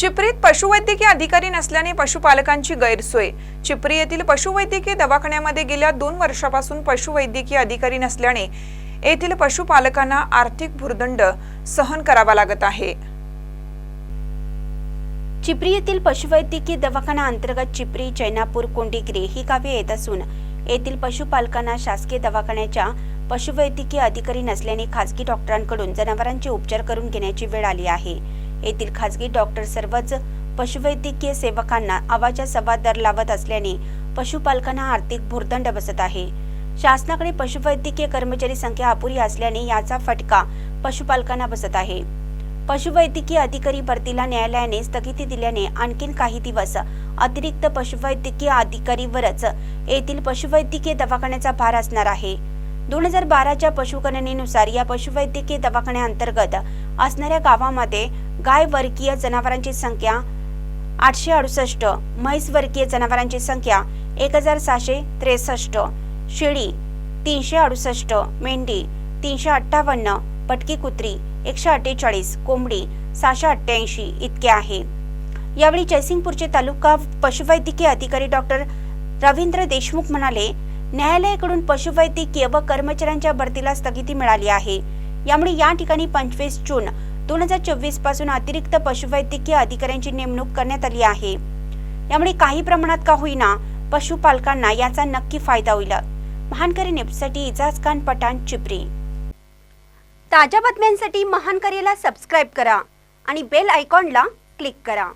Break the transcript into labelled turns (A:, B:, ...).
A: चिपरीत पशुवैद्यकीय अधिकारी नसल्याने पशुपालकांची गैरसोय. चिपरी येथील पशुवैद्यकीय दवाखान्यामध्ये गेल्या दोन वर्षापासून पशुवैद्यकीय अधिकारी नसल्याने येथील पशुपालकांना आर्थिक भुर्दंड सहन करावा लागत आहे.
B: चिपरी येथील पशुवैद्यकीय दवाखाना अंतर्गत चिपरी चैनापूर कोंडिग्रे ही गावे येत असून येथील पशुपालकांना शासकीय दवाखान्याच्या पशुवैद्यकीय अधिकारी नसल्याने खासगी डॉक्टरांकडून जनावरांचे उपचार करून घेण्याची वेळ आली आहे. येथील खासगी डॉक्टर सर्वच पशुवैद्यकीय सेवकांना आवाजा सवा दर लावत असल्याने पशुपालकांना आर्थिक भुर्दंड बसत आहे. शासनाकडे पशुवैद्यकीय कर्मचारी संख्या अपुरी असल्याने याचा फटका पशुपालकांना बसत आहे. पशुवैद्यकीय अधिकारी भरतीला न्यायालयाने स्थगिती दिल्याने आणखीन काही दिवस अतिरिक्त पशुवैद्यकीय अधिकारीवरच येथील पशुवैद्यकीय दवाखान्याचा भार असणार आहे. दोन हजार बाराच्या पशुगणनेनुसार या पशुवैद्यकीय दवाखान्याअंतर्गत असणाऱ्या गावामध्ये गाय वर्गीय जनावरांची संख्या आठशे अडुसष्ट म्हैस वर्गीय जनावरांची संख्या एक हजार सहाशे त्रेसष्ट शेळी तीनशे अडुसष्ट मेंढी तीनशे अठ्ठावन्न पटकी कुत्री एकशे अठ्ठेचाळीस कोंबडी सहाशे अठ्ठ्याऐंशी इतके आहे. यावेळी जयसिंगपूरचे तालुका पशुवैद्यकीय अधिकारी डॉक्टर रवींद्र देशमुख म्हणाले न्यायालयाकडून पशुवैद्यकीय व कर्मचाऱ्यांच्या भरतीला स्थगिती मिळाली आहे. यामुळे या ठिकाणी पंचवीस जून दोन हजार चोवीसपासून अतिरिक्त पशुवैद्यकीय अधिकाऱ्यांची नेमणूक करण्यात आली आहे. यामुळे काही प्रमाणात का होईना पशुपालकांना याचा नक्की फायदा होईल. महानकरी नेपसाठी इजाज खान पठाण चिपरी. ताज्या बातम्यांसाठी महानकरीला सबस्क्राईब करा आणि बेल आयकॉनला क्लिक करा.